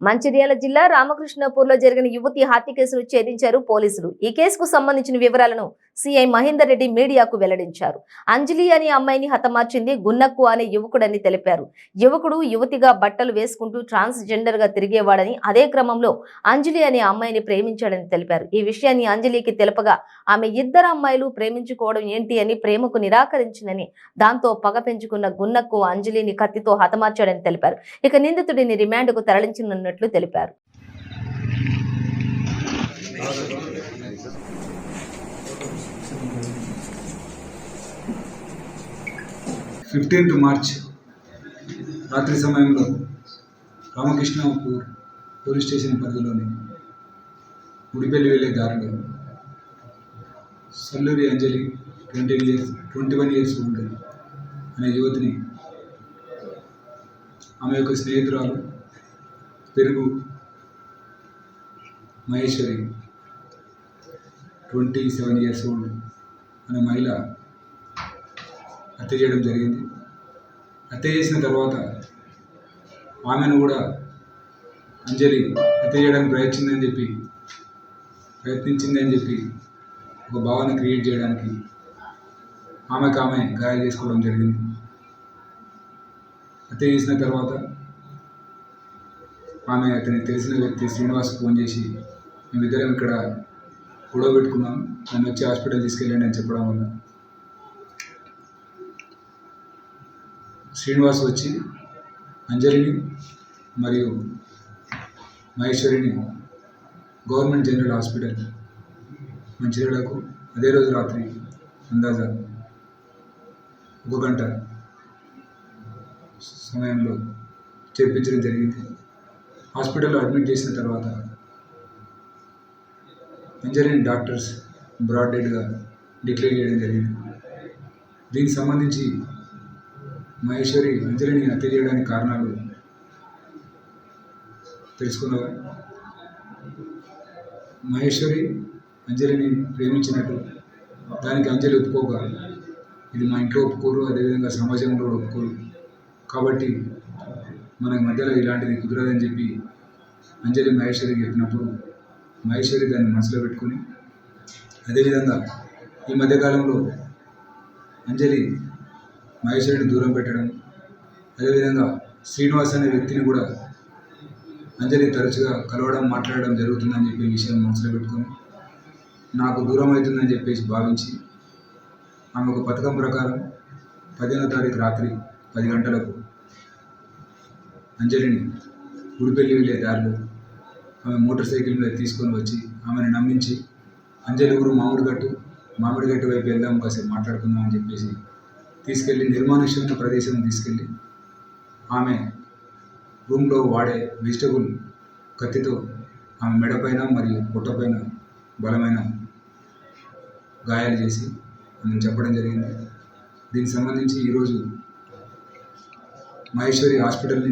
మంచిర్యాల జిల్లా రామకృష్ణపూర్లో జరిగిన యువతి హత్య కేసును ఛేదించారు పోలీసులు. ఈ కేసుకు సంబంధించిన వివరాలను సిఐ మహేందర్ రెడ్డి మీడియాకు వెల్లడించారు. అంజలి అనే అమ్మాయిని హతమార్చింది గున్నక్కు అనే యువకుడని తెలిపారు. యువకుడు యువతిగా బట్టలు వేసుకుంటూ ట్రాన్స్జెండర్గా తిరిగేవాడని అదే క్రమంలో అంజలి అనే అమ్మాయిని ప్రేమించాడని తెలిపారు. ఈ విషయాన్ని అంజలికి తెలపగా ఆమె ఇద్దరు అమ్మాయిలు ప్రేమించుకోవడం ఏంటి అని ప్రేమకు నిరాకరించిందని దాంతో పగ పెంచుకున్న గున్నక్కు అంజలిని కత్తితో హతమార్చాడని తెలిపారు. ఇక నిందితుడిని రిమాండ్కు చేస్తున్నట్లు తెలిపారు. ఫిఫ్టీన్త్ మార్చ్ రాత్రి సమయంలో రామకృష్ణపూర్ పోలీస్ స్టేషన్ పరిధిలోని ఉడిపెల్లి వెళ్ళే దారిలో Salluri Anjali twenty years twenty one years ఉంటుంది అనే యువతిని ఆమె యొక్క స్నేహితురాలు Perugu Maheshwari twenty seven years old అనే మహిళ హత్య చేయడం జరిగింది. హత్య చేసిన తర్వాత ఆమెను కూడా అంజలి హత్య చేయడానికి ప్రయత్నించిందని చెప్పి ప్రయత్నించిందని చెప్పి ఒక భావన క్రియేట్ చేయడానికి ఆమెకు ఆమె గాయాలు చేసుకోవడం జరిగింది. హత్య చేసిన తర్వాత ఆమె అతనికి తెలిసిన వ్యక్తి శ్రీనివాస్ ఫోన్ చేసి మేమిద్దరం ఇక్కడ గొడవ పెట్టుకున్నాం. నన్ను వచ్చి హాస్పిటల్ తీసుకెళ్ళండి అని చెప్పడం వల్ల శ్రీనివాస్ వచ్చి అంజలిని మరియు మహేశ్వరిని గవర్నమెంట్ జనరల్ హాస్పిటల్ మంచిర్యాలకు అదే రోజు రాత్రి అందాజా ఒక గంట సమయంలో చేర్పించడం జరిగింది. హాస్పిటల్లో అడ్మిట్ చేసిన తర్వాత అంజలిని డాక్టర్స్ బ్రాడ్ డెడ్గా డిక్లేర్ చేయడం జరిగింది. దీనికి సంబంధించి మహేశ్వరి అంజలిని హత్య చేయడానికి కారణాలు తెలుసుకున్నవా? మహేశ్వరి అంజలిని ప్రేమించినట్టు దానికి అంజలి ఒప్పుకోగా ఇది మా ఇంట్లో ఒప్పుకోరు అదేవిధంగా సమాజంలో కూడా ఒప్పుకోరు. కాబట్టి మనకు మధ్యలో ఇలాంటిది కుదరదని చెప్పి అంజలి మహేశ్వరికి చెప్పినప్పుడు మహేశ్వరి దాన్ని మనసులో పెట్టుకొని అదేవిధంగా ఈ మధ్యకాలంలో అంజలి మహేశ్వరిని దూరం పెట్టడం అదేవిధంగా శ్రీనివాస్ అనే వ్యక్తిని కూడా అంజలి తరచుగా కలవడం మాట్లాడడం జరుగుతుందని చెప్పి విషయం మనసులో పెట్టుకొని నాకు దూరం అవుతుందని చెప్పేసి భావించి ఆమె ఒక పథకం ప్రకారం పదిహేనో తారీఖు రాత్రి పది గంటలకు అంజలిని ఉడిపెల్లి వెళ్ళే దారిలో ఆమె మోటార్ సైకిల్ మీద తీసుకొని వచ్చి ఆమెను నమ్మించి అంజలి ఊరు మామిడిగట్టు మామిడిగట్టు వైపు వెళ్దాం కాసేపు మాట్లాడుకుందాం అని చెప్పేసి తీసుకెళ్ళి నిర్మానుష్యమైన ప్రదేశం తీసుకెళ్ళి ఆమె రూమ్లో వాడే వెజిటబుల్ కత్తితో ఆమె మెడపైన మరియు పొట్టపైన బలమైన గాయాలు చేసి ఆమెను చెప్పడం జరిగింది. దీనికి సంబంధించి ఈరోజు మహేశ్వరి హాస్పిటల్